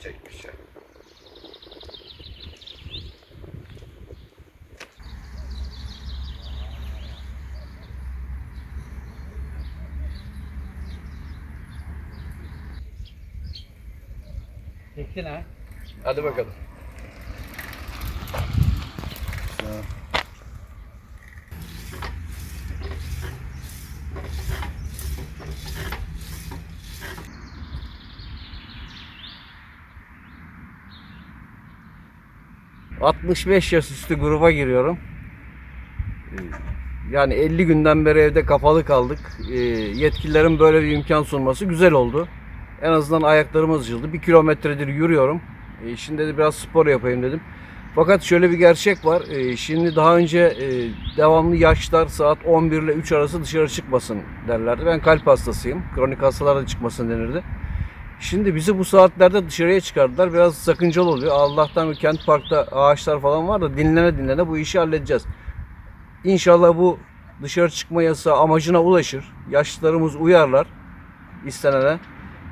çekmişim. Şey. Çektin ha? Hadi bakalım. ...65 yaş üstü gruba giriyorum. Yani 50 günden beri evde kapalı kaldık. Ee, Yetkililerin böyle bir imkan sunması güzel oldu. En azından ayaklarımız yıldı. Bir kilometredir yürüyorum. Ee, Şimdi de biraz spor yapayım dedim. Fakat şöyle bir gerçek var. Ee, Şimdi daha önce e, devamlı yaşlar saat 11 ile 3 arası dışarı çıkmasın derlerdi. Ben kalp hastasıyım. Kronik hastalara da çıkmasın denirdi. Şimdi bizi bu saatlerde dışarıya çıkardılar. Biraz sakıncalı oluyor. Allah'tan bir kent parkta ağaçlar falan var da dinlene dinlene bu işi halledeceğiz. İnşallah bu dışarı çıkma yasağı amacına ulaşır. Yaşlılarımız uyarlar istenene.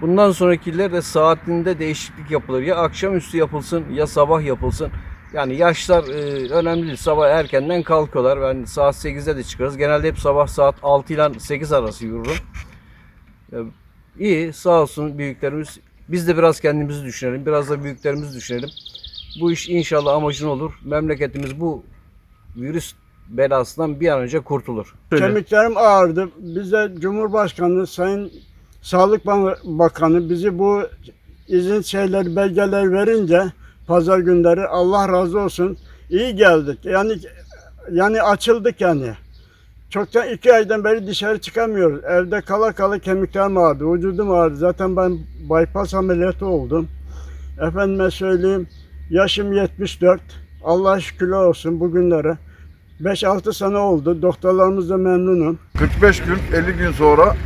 Bundan sonrakiler de saatinde değişiklik yapılır. Ya akşamüstü yapılsın ya sabah yapılsın. Yani yaşlar e, önemli değil. Sabah erkenden kalkıyorlar. Ben saat 8'de de çıkarız. Genelde hep sabah saat 6 ile 8 arası yürürüm. E, iyi sağ olsun büyüklerimiz. Biz de biraz kendimizi düşünelim. Biraz da büyüklerimizi düşünelim. Bu iş inşallah amacına olur. Memleketimiz bu virüs belasından bir an önce kurtulur. Kemiklerim ağrıdı. Bize Cumhurbaşkanı, Sayın Sağlık Bakanı bizi bu izin şeyleri, belgeler verince pazar günleri Allah razı olsun iyi geldik. Yani yani açıldık yani. Çoktan iki aydan beri dışarı çıkamıyoruz. Evde kala kala kemiklerim ağrıdı, vücudum ağrıdı. Zaten ben bypass ameliyatı oldum. Efendime söyleyeyim, yaşım 74. Allah şükürler olsun bugünlere. 5-6 sene oldu. Doktorlarımız da memnunum. 45 gün 50 gün sonra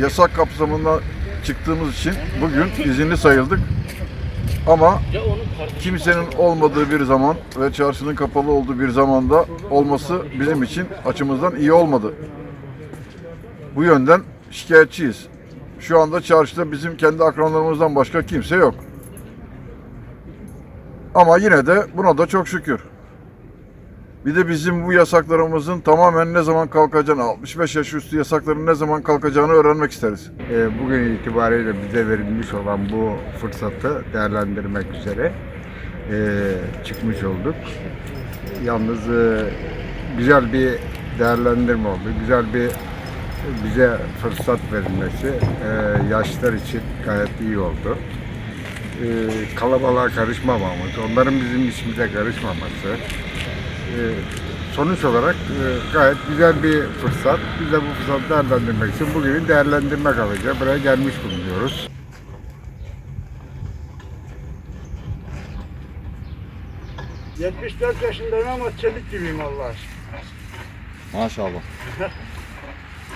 yasak kapsamından çıktığımız için bugün izinli sayıldık. Ama kimsenin olmadığı bir zaman ve çarşının kapalı olduğu bir zamanda olması bizim için açımızdan iyi olmadı. Bu yönden şikayetçiyiz. Şu anda çarşıda bizim kendi akranlarımızdan başka kimse yok. Ama yine de buna da çok şükür. Bir de bizim bu yasaklarımızın tamamen ne zaman kalkacağını, 65 yaş üstü yasakların ne zaman kalkacağını öğrenmek isteriz. E, bugün itibariyle bize verilmiş olan bu fırsatı değerlendirmek üzere e, çıkmış olduk. Yalnız e, güzel bir değerlendirme oldu. Güzel bir bize fırsat verilmesi e, yaşlar için gayet iyi oldu. E, kalabalığa karışmamamız, onların bizim işimize karışmaması, sonuç olarak e, gayet güzel bir fırsat. Biz de bu fırsatı değerlendirmek için bugünü değerlendirmek amacıyla buraya gelmiş bulunuyoruz. ...74 yaşındayım ama çelik gibiyim Allah aşkına. Maşallah.